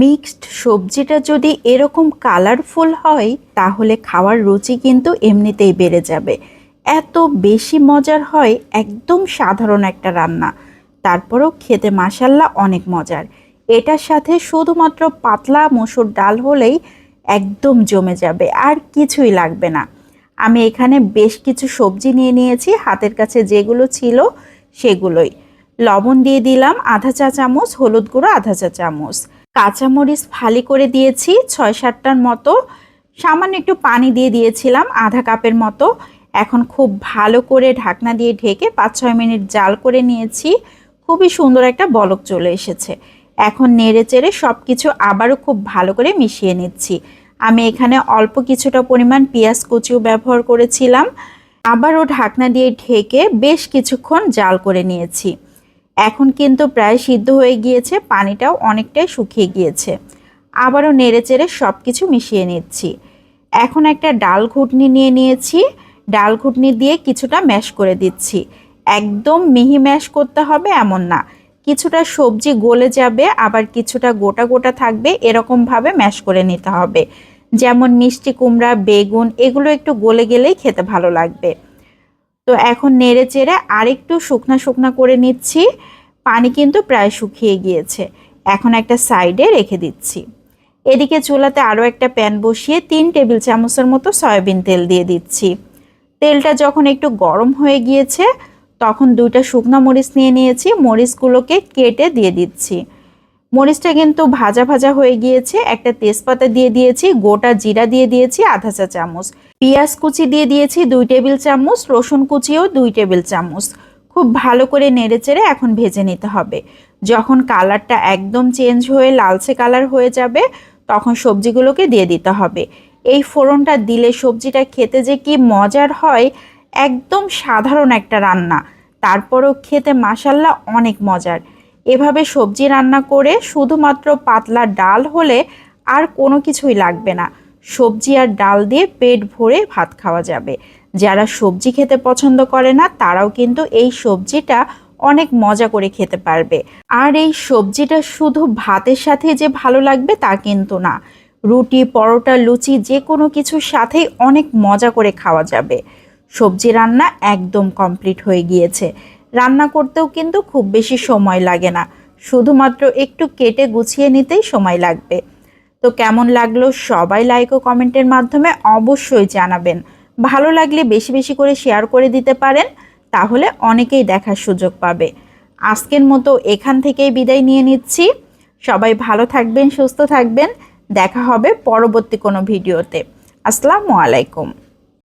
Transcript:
Mixed সবজিটা যদি এরকম কালারফুল হয়, তাহলে খাওয়ার রুচি কিন্তু এমনিতেই বেড়ে যাবে। এত বেশি মজার হয় একদম সাধারণ একটা রান্না। তারপরেও খেতে মাসাল্লা অনেক মজার। এটার সাথে শুধুমাত্র পাতলা মসুর ডাল হলেই একদম জমে যাবে, আর কিছুই লাগবে না। আমি এখানে বেশ কিছু সবজি নিয়ে নিয়েছি, হাতের কাছে যেগুলো ছিল সেগুলোই। লবণ দিয়ে দিলাম আধা চা চামচ, হলুদ গুঁড়ো আধা চা চামচ। কাঁচামরিচ ফালি করে দিয়েছি ছয় সাতটার মতো। সামান্য একটু পানি দিয়ে দিয়েছিলাম, আধা কাপের মতো। এখন খুব ভালো করে ঢাকনা দিয়ে ঢেকে পাঁচ ছয় মিনিট জাল করে নিয়েছি। খুবই সুন্দর একটা বলক চলে এসেছে। এখন নেড়ে চেড়ে সব কিছু আবারও খুব ভালো করে মিশিয়ে নিচ্ছি। আমি এখানে অল্প কিছুটা পরিমাণ পেঁয়াজ কুচিও ব্যবহার করেছিলাম। আবারও ঢাকনা দিয়ে ঢেকে বেশ কিছুক্ষণ জাল করে নিয়েছি। এখন কিন্তু প্রায় সিদ্ধ হয়ে গিয়েছে, পানিটাও অনেকটাই শুকিয়ে গিয়েছে। আবারও নেড়ে চেড়ে সব কিছু মিশিয়ে নিচ্ছি। এখন একটা ডাল ঘুটনি নিয়ে নিয়েছি। ডাল ঘুটনি দিয়ে কিছুটা ম্যাশ করে দিচ্ছি। একদম মিহি ম্যাশ করতে হবে এমন না। কিছুটা সবজি গলে যাবে, আবার কিছুটা গোটা গোটা থাকবে, এরকমভাবে ম্যাশ করে নিতে হবে। যেমন মিষ্টি কুমড়া, বেগুন, এগুলো একটু গলে গেলেই খেতে ভালো লাগবে। তো এখন নেড়ে চেড়ে আরেকটু শুকনা শুকনা করে নিচ্ছি। পানি কিন্তু প্রায় শুকিয়ে গিয়েছে। এখন একটা সাইডে রেখে দিচ্ছি। এদিকে চুলাতে আরও একটা প্যান বসিয়ে তিন টেবিল চামচের মতো সয়াবিন তেল দিয়ে দিচ্ছি। তেলটা যখন একটু গরম হয়ে গিয়েছে, তখন দুইটা শুকনো মরিচ নিয়ে নিয়েছি, মরিচগুলোকে কেটে দিয়ে দিচ্ছি। মরিচটা কিন্তু ভাজা ভাজা হয়ে গিয়েছে, একটা তেজপাতা দিয়ে দিয়েছি, গোটা জিরা দিয়ে দিয়েছি, আধা চা চামচ। পেঁয়াজ কুচি দিয়ে দিয়েছি, দুই টেবিল চামচ, রসুন কুচিও দুই টেবিল চামচ। খুব ভালো করে নেড়ে চেড়ে এখন ভেজে নিতে হবে। যখন কালারটা একদম চেঞ্জ হয়ে লালচে কালার হয়ে যাবে, তখন সবজিগুলোকে দিয়ে দিতে হবে। এই ফোড়নটা দিলে সবজিটা খেতে যে কি মজার হয়, একদম সাধারণ একটা রান্না। তারপরও খেতে মাসাল্লা অনেক মজার। এভাবে সবজি রান্না করে শুধুমাত্র পাতলা ডাল হলে আর কোনো কিছুই লাগবে না। সবজি আর ডাল দিয়ে পেট ভরে ভাত খাওয়া যাবে। যারা সবজি খেতে পছন্দ করে না, তারাও কিন্তু এই সবজিটা অনেক মজা করে খেতে পারবে। আর এই সবজিটা শুধু ভাতের সাথে যে ভালো লাগবে তা কিন্তু না। রুটি, পরোটা, লুচি যে কোনো কিছুর সাথেই অনেক মজা করে খাওয়া যাবে। সবজি রান্না একদম কমপ্লিট হয়ে গিয়েছে। রান্না করতেও কিন্তু খুব বেশি সময় লাগে না। শুধুমাত্র একটু কেটে গুছিয়ে নিতেই সময় লাগবে। তো কেমন লাগল সবাই লাইক ও কমেন্টের মাধ্যমে অবশ্যই জানাবেন। ভালো লাগলে বেশি বেশি করে শেয়ার করে দিতে পারেন, তাহলে অনেকেই দেখার সুযোগ পাবে। আজকের মতো এখান থেকেই বিদায় নিয়ে নিচ্ছি। সবাই ভালো থাকবেন, সুস্থ থাকবেন। দেখা হবে পরবর্তী কোনো ভিডিওতে। আসসালামু আলাইকুম।